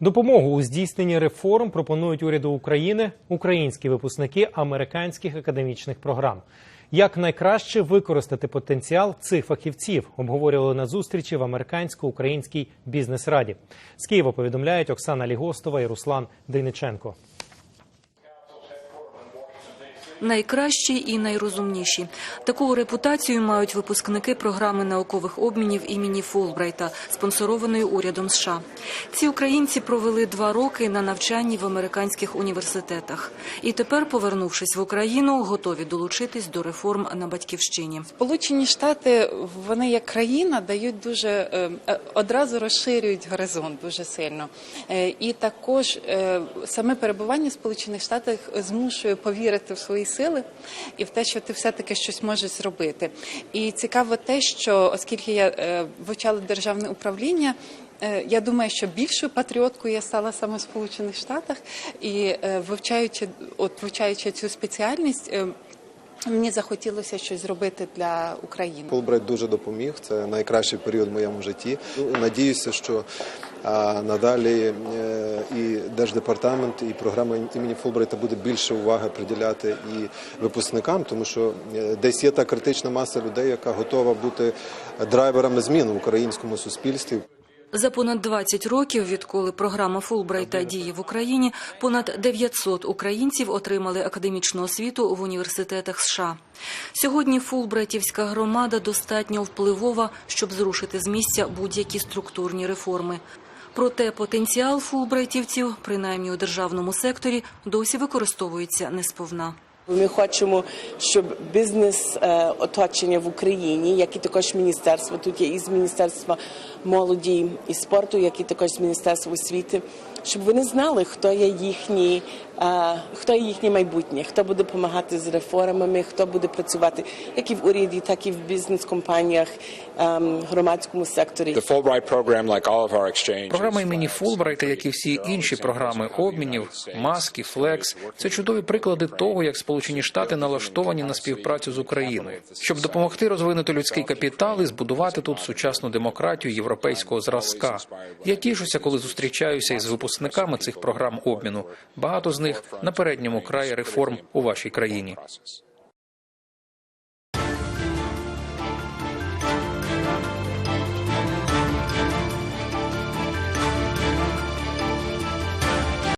Допомогу у здійсненні реформ пропонують уряду України українські випускники американських академічних програм. Як найкраще використати потенціал цих фахівців, обговорювали на зустрічі в американсько-українській бізнес-раді. З Києва повідомляють Оксана Лігостова і Руслан Дейниченко. Найкращі і найрозумніші таку репутацію мають випускники програми наукових обмінів імені Фулбрайта, спонсорованої урядом США. Ці українці провели два роки на навчанні в американських університетах, і тепер, повернувшись в Україну, готові долучитись до реформ на батьківщині. Сполучені Штати вони як країна дають дуже е, е, одразу розширюють горизонт дуже сильно. Е, І також саме перебування в Сполучених Штатах змушує повірити в свої сили і в те, що ти все-таки щось можеш зробити. І цікаво те, що оскільки я е, вивчала державне управління. е, Я думаю, що більшою патріоткою я стала саме в Сполучених Штатах, і е, вивчаючи, от вивчаючи цю спеціальність, мені захотілося щось зробити для України. Фулбрайт дуже допоміг. Це найкращий період в моєму житті. Надіюся, що надалі е, і держдепартамент, і програма імені Фулбрайта буде більше уваги приділяти і випускникам, тому що е, десь є та критична маса людей, яка готова бути драйверами змін в українському суспільстві. За понад 20 років, відколи програма Фулбрайта діє в Україні, понад 900 українців отримали академічну освіту в університетах США. Сьогодні Фулбрайтівська громада достатньо впливова, щоб зрушити з місця будь-які структурні реформи. Проте потенціал фулбрайтівців, принаймні у державному секторі, досі використовується несповна. Ми хочемо, щоб бізнес е, оточення в Україні, як і також міністерство, тут є із міністерства молоді і спорту, як і також з міністерства освіти, щоб вони знали, хто є їхні, е, хто є їхнє майбутнє, хто буде допомагати з реформами, хто буде працювати як і в уряді, так і в бізнес-компаніях, е, громадському секторі. Програма імені Фулбрайта, як і всі інші програми обмінів, маски, флекс це чудові приклади того, як Сполучені Штати налаштовані на співпрацю з Україною, щоб допомогти розвинути людський капітал і збудувати тут сучасну демократію європейського зразка. Я тішуся, коли зустрічаюся із випускниками цих програм обміну. Багато з них на передньому краї реформ у вашій країні.